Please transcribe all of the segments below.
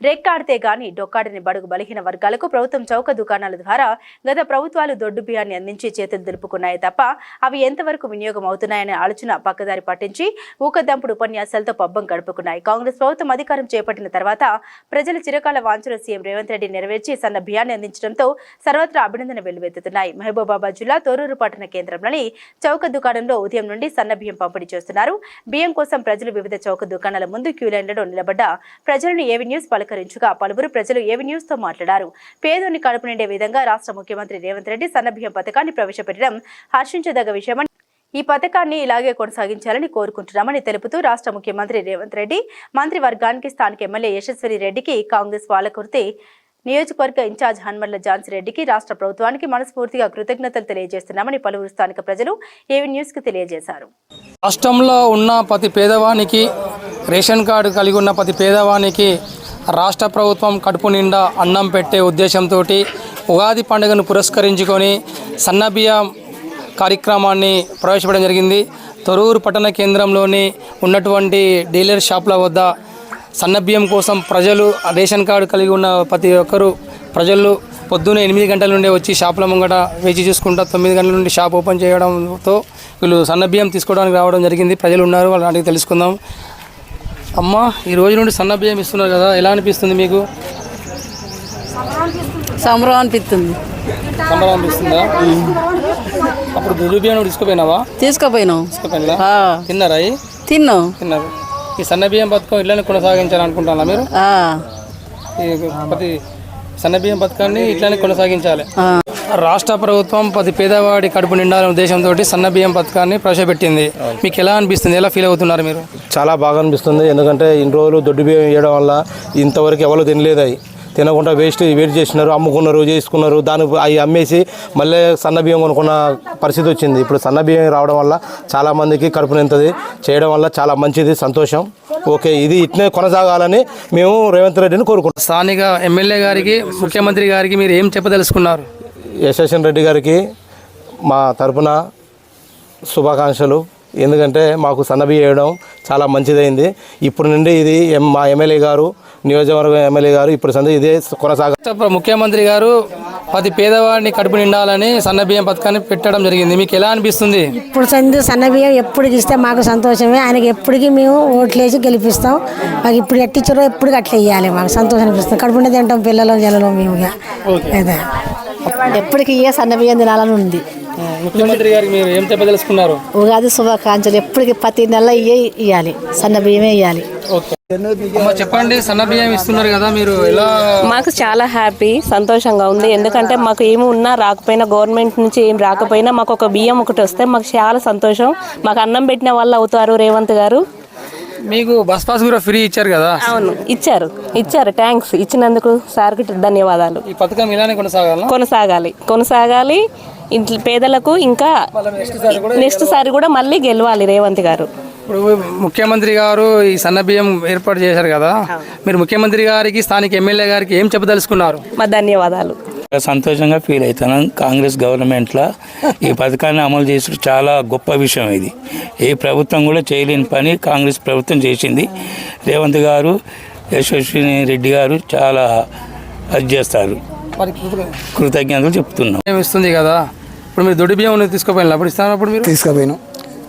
రెక్కాడితే గాని డొక్కాడిని బడుగు బలహీన వర్గాలకు ప్రభుత్వం చౌక దుకాణాల ద్వారా గత ప్రభుత్వాలు దొడ్డు బియ్యాన్ని అందించి చేతులు దులుపుకున్నాయి తప్ప అవి ఎంతవరకు వినియోగం అవుతున్నాయనే ఆలోచన పక్కదారి పట్టించి ఊకదంపుడు ఉపన్యాసాలతో పబ్బం గడుపుకున్నాయి. కాంగ్రెస్ ప్రభుత్వం అధికారం చేపట్టిన తర్వాత ప్రజల చిరకాల వాంఛలు సీఎం రేవంత్ రెడ్డి నెరవేర్చి సన్న బియ్యాన్ని అందించడంతో సర్వత్రా అభినందన వెల్లువెత్తుతున్నాయి. మహబూబాబాద్ జిల్లా తోరూరు పట్టణ కేంద్రంలోని చౌక దుకాణంలో ఉదయం నుండి సన్న బియ్యం పంపిణీ చేస్తున్నారు. బియ్యం కోసం ప్రజలు వివిధ చౌక దుకాణాల ముందు క్యూ లైన్లలో నిలబడ్డ ప్రజలను ఏవి న్యూస్ పలకరించగా పలువురు ప్రజలు ఏవి న్యూస్తో మాట్లాడారు. పేదోని కడుపు నిండే విధంగా రాష్ట్ర ముఖ్యమంత్రి రేవంత్ రెడ్డి సన్నబియ్యం పథకాన్ని ప్రవేశపెట్టడం హర్షించదగ్గ విషయమని ఈ పథకాన్ని ఇలాగే కొనసాగించాలని కోరుకుంటున్నామని తెలుపుతూ రాష్ట్ర ముఖ్యమంత్రి రేవంత్ రెడ్డి మంత్రివర్గానికి స్థానిక ఎమ్మెల్యే యశస్వరి రెడ్డికి కాంగ్రెస్ పాలకుర్తి నియోజకవర్గ ఇన్ఛార్జ్ హన్మర్ల ఝాన్సీ రెడ్డికి రాష్ట్ర ప్రభుత్వానికి మనస్ఫూర్తిగా కృతజ్ఞతలు తెలియజేస్తున్నామని పలువురు స్థానిక ప్రజలు ఏవి న్యూస్కి తెలియజేశారు. రాష్ట్రంలో ఉన్న ప్రతి పేదవానికి రేషన్ కార్డు కలిగి ఉన్న ప్రతి పేదవానికి రాష్ట్ర ప్రభుత్వం కడుపు నిండా అన్నం పెట్టే ఉద్దేశంతో ఉగాది పండుగను పురస్కరించుకొని సన్నబియ్యం కార్యక్రమాన్ని ప్రవేశపెట్టడం జరిగింది. తొరూరు పట్టణ కేంద్రంలోని ఉన్నటువంటి డీలర్ షాప్ల వద్ద సన్నబియ్యం కోసం ప్రజలు రేషన్ కార్డు కలిగి ఉన్న ప్రతి ఒక్కరూ ప్రజలు పొద్దున్న ఎనిమిది గంటల నుండి వచ్చి షాపుల ముంగట వేచి చూసుకుంటా తొమ్మిది గంటల నుండి షాప్ ఓపెన్ చేయడంతో వీళ్ళు సన్నబియ్యం తీసుకోవడానికి రావడం జరిగింది. ప్రజలు ఉన్నారు వాళ్ళని తెలుసుకుందాం. అమ్మ ఈ రోజు నుండి సన్నబియ్యం ఇస్తున్నారు కదా ఎలా అనిపిస్తుంది మీకు? సంబరం అనిపిస్తుంది. సంబరం అనిపిస్తుందా? అప్పుడు దొడ్డు బియ్యం తీసుకుపోయినావా? తీసుకుపోయినాం. తీసుకుపోయినా తిన్నారా? తిన్నాం. తిన్నారు. ఈ సన్నబియ్యం పథకం ఇట్లానే కొనసాగించాలనుకుంటున్నా మీరు? ప్రతి సన్నబియ్యం పథకాన్ని ఇట్లానే కొనసాగించాలి. రాష్ట్ర ప్రభుత్వం ప్రతి పేదవాడి కడుపు నిండాలనే ఉద్దేశంతో సన్నబియ్యం పథకాన్ని ప్రవేశపెట్టింది. మీకు ఎలా అనిపిస్తుంది? ఎలా ఫీల్ అవుతున్నారు మీరు? చాలా బాగా అనిపిస్తుంది. ఎందుకంటే ఇన్ని రోజులు దొడ్డు బియ్యం వేయడం వల్ల ఇంతవరకు ఎవరు తినలేదు అవి. తినకుండా వేస్ట్ వేస్ట్ చేసినారు అమ్ముకున్నారు చేసుకున్నారు. దాని అవి అమ్మేసి మళ్ళీ సన్న బియ్యం కొనుక్కున్న పరిస్థితి వచ్చింది. ఇప్పుడు సన్న బియ్యం రావడం వల్ల చాలా మందికి కడుపు నింతది చేయడం వల్ల చాలా మంచిది సంతోషం. ఓకే ఇది ఇట్నే కొనసాగాలని మేము రేవంత్ రెడ్డిని కోరుకుంటున్నాం. స్థానిక ఎమ్మెల్యే గారికి ముఖ్యమంత్రి గారికి మీరు ఏం చెప్పదలుచుకున్నారు? యశస్వన్ రెడ్డి గారికి మా తరపున శుభాకాంక్షలు. ఎందుకంటే మాకు సన్నబియ్యం వేయడం చాలా మంచిదైంది. ఇప్పుడు నుండి ఇది ఎం- మా ఎమ్మెల్యే గారు నియోజకవర్గం ఎమ్మెల్యే గారు ఇప్పుడు సంది ఇదే కొనసాగ ముఖ్యమంత్రి గారు ప్రతి పేదవాడిని కడుపు నిండాలని సన్నబియ్యం పథకాన్ని పెట్టడం జరిగింది. మీకు ఎలా అనిపిస్తుంది? ఇప్పుడు సందు సన్నబియ్యం ఎప్పటికి ఇస్తే మాకు సంతోషమే. ఆయనకి ఎప్పటికీ మేము ఓట్లేసి గెలిపిస్తాం. మాకు ఇప్పుడు ఎట్టిచ్చారో ఎప్పటికి అట్లా ఇవ్వాలి మాకు సంతోషం అనిపిస్తుంది. కడుపుండే తింటాం పిల్లలు జలలో మేము ఎప్పటికి ఇయ్యే సన్నబియ్యం తినాలని ఉంది. ముఖ్యమంత్రి గారికి మీరు ఏం చెప్పదలుచుకున్నారు? ఉగాది శుభాకాంక్షలు ఎప్పటికి ప్రతి నెల ఇయ్యే ఇవ్వాలి సన్నబియ్యమే ఇవ్వాలి చెప్పండి సన్నబియ్యం ఇస్తున్నారు కదా మీరు ఎలా మాకు చాలా హ్యాపీ సంతోషంగా ఉంది. ఎందుకంటే మాకు ఏమి ఉన్నా రాకపోయినా గవర్నమెంట్ నుంచి ఏం రాకపోయినా మాకు ఒక బియ్యం ఒకటి వస్తే మాకు చాలా సంతోషం. మాకు అన్నం పెట్టిన వాళ్ళు అవుతారు రేవంత్ గారు. మీకు బస్ పాస్ కూడా ఫ్రీ ఇచ్చారు కదా? అవును ఇచ్చారు. ఇచ్చారు థ్యాంక్స్ ఇచ్చినందుకు సార్కి ధన్యవాదాలు. ఈ పథకం ఇలానే కొనసాగాల కొనసాగాలి. కొనసాగాలి. ఇంట్లో పేదలకు ఇంకా నెక్స్ట్ సారి కూడా మళ్ళీ గెలవాలి రేవంత్ గారు. ఇప్పుడు ముఖ్యమంత్రి గారు ఈ సన్నబియ్యం ఏర్పాటు చేశారు కదా. మీరు ముఖ్యమంత్రి గారికి స్థానిక ఎమ్మెల్యే గారికి ఏం చెప్పదలుచుకున్నారు? మా ధన్యవాదాలు. సంతోషంగా ఫీల్ అవుతున్నాం కాంగ్రెస్ గవర్నమెంట్లో ఈ పథకాన్ని అమలు చేసిన చాలా గొప్ప విషయం ఇది. ఏ ప్రభుత్వం కూడా చేయలేని పని కాంగ్రెస్ ప్రభుత్వం చేసింది. రేవంత్ గారు యశస్విని రెడ్డి గారు చాలా అది చేస్తారు. మరి కృతజ్ఞతలు చెప్తున్నాం. ఇస్తుంది కదా? ఇప్పుడు మీరు దొడ్డు బియ్యం తీసుకుపోయిన అప్పుడు ఇస్తాను అప్పుడు మీరు? తీసుకుపోయాను.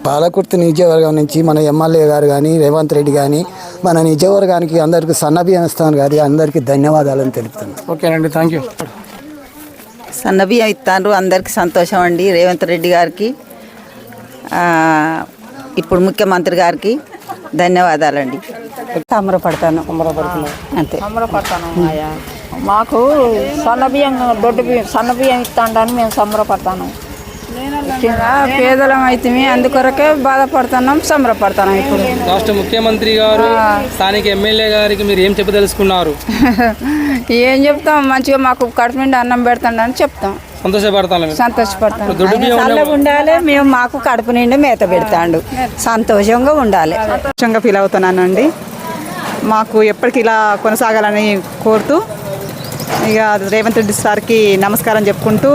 పాలకుర్తి నియోజకవర్గం నుంచి మన ఎమ్మెల్యే గారు కానీ రేవంత్ రెడ్డి కానీ మన నియోజకవర్గానికి అందరికీ సన్నబియ్యం ఇస్తాను గారి అందరికీ ధన్యవాదాలను తెలుపుతున్నాను ఓకేనండి థ్యాంక్ యూ సన్నబియ్యం ఇస్తాను అందరికీ సంతోషం అండి రేవంత్ రెడ్డి గారికి. ఆ, ఇప్పుడు ముఖ్యమంత్రి గారికి ధన్యవాదాలండి. సంబరపడతాను. అంతే. మాకు సన్న బియ్యం దొడ్డు బియ్యం సన్న బియ్యం ఇస్తాడని మేము సంబరపడతాను. పేదలం అయితే అందుకొరకే బాధపడుతున్నాం సంబరపడుతున్నాం ఇప్పుడు. రాష్ట్ర ముఖ్యమంత్రి గారు స్థానిక ఎమ్మెల్యే గారికి మీరు ఏం చెప్పదలుచుకున్నారు? ఏం చెప్తాం? మంచిగా మాకు కడుపు నిండా అన్నం పెడతాడని చెప్తాం. సంతోషపడతాను మీరు? సంతోషపడతాం. చల్లగా ఉండాలి మేము మాకు కడుపు నిండా మేత పెడతాండు సంతోషంగా ఉండాలి. సంతోషంగా ఫీల్ అవుతున్నానండి. మాకు ఎప్పటికీ ఇలా కొనసాగాలని కోరుతూ ఇక రేవంత్ రెడ్డి సార్కి నమస్కారం చెప్పుకుంటూ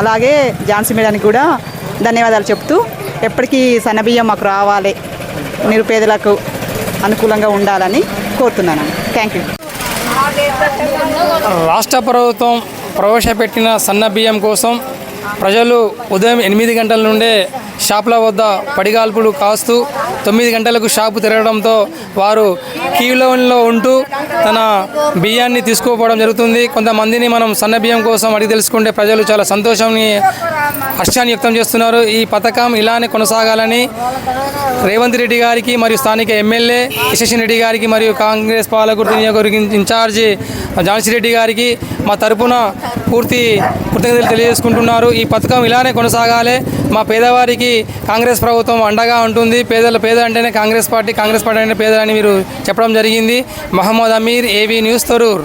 అలాగే ఝాన్సీ మేడానికి కూడా ధన్యవాదాలు చెప్తూ ఎప్పటికీ సన్నబియ్యం మాకు రావాలి. నిరుపేదలకు అనుకూలంగా ఉండాలని కోరుతున్నాను. Thank you. రాష్ట్ర ప్రభుత్వం ప్రవేశపెట్టిన సన్న బియ్యం కోసం ప్రజలు ఉదయం ఎనిమిది గంటల నుండే షాపుల వద్ద పడిగాల్పులు కాస్తూ తొమ్మిది గంటలకు షాపు తెరవడంతో వారు క్యూలైన్లో ఉంటూ తన బియ్యాన్ని తీసుకోపోవడం జరుగుతుంది. కొంతమందిని మనం సన్న బియ్యం కోసం అడిగి తెలుసుకుంటే ప్రజలు చాలా సంతోషాన్ని హర్షాన్ని వ్యక్తం చేస్తున్నారు. ఈ పథకం ఇలానే కొనసాగాలని రేవంత్ రెడ్డి గారికి మరియు స్థానిక ఎమ్మెల్యే యశస్వి రెడ్డి గారికి మరియు కాంగ్రెస్ పాలకుర్తి నియోజకవర్గ ఇన్ఛార్జి జాన్సీ రెడ్డి గారికి మా తరపున పూర్తి కృతజ్ఞతలు తెలియజేసుకుంటున్నారు. ఈ పథకం ఇలానే కొనసాగాలి. మా పేదవారికి కాంగ్రెస్ ప్రభుత్వం అండగా ఉంటుంది. పేదల పేద అంటేనే కాంగ్రెస్ పార్టీ కాంగ్రెస్ పార్టీ అంటే పేదలని మీరు చెప్పడం జరిగింది. Mohammed Aamir AV news Tharoor.